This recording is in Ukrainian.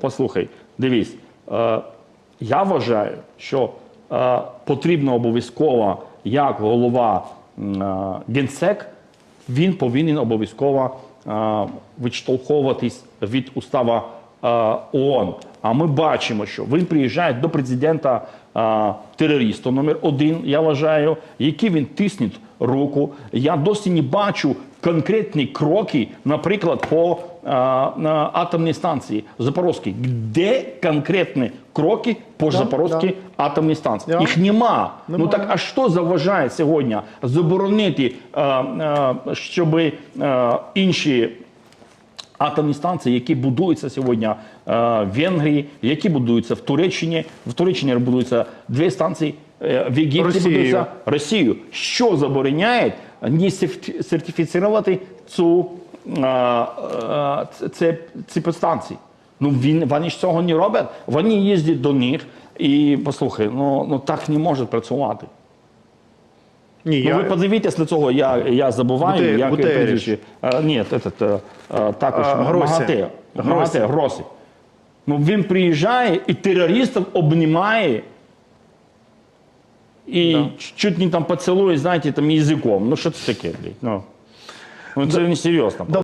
Послухай, дивись, е, я вважаю, що е, потрібно обов'язково, як голова е, генсек, він повинен обов'язково е, відштовхуватись від устава ООН. А ми бачимо, що він приїжджає до президента е, терориста номер один, я вважаю, який він тисне руку. Я досі не бачу конкретні кроки, наприклад, по е, на атомній станції Запорозькій. Де конкретні кроки по Запорозькій атомній станції? Да. Їх нема. Ну так а що заважає сьогодні заборонити, е, е, щоб е, інші атомні станції, які будуються сьогодні е, в Венгрії, які будуються в Туреччині. В Туреччині будуються дві станції, е, в Єгипті Росією. будуються Росію. Що забороняє не сертиф- сертифіцирувати цю е, це, ці підстанції? Ну він вони ж цього не роблять. Вони їздять до них і послухай, ну, ну так не може працювати. Ні, Ну, я... ви подивіться для цього, я, я забуваю, Гуте- як прізвище. А, ні, этот, е, е, також А, Гросі. МАГАТЕ. Гросі. Гросі. Ну, він приїжджає і терористів обнімає. І Да. чуть не там поцілує, знаєте, там язиком. Ну що це таке, блядь? Ну, ну це не серйозно.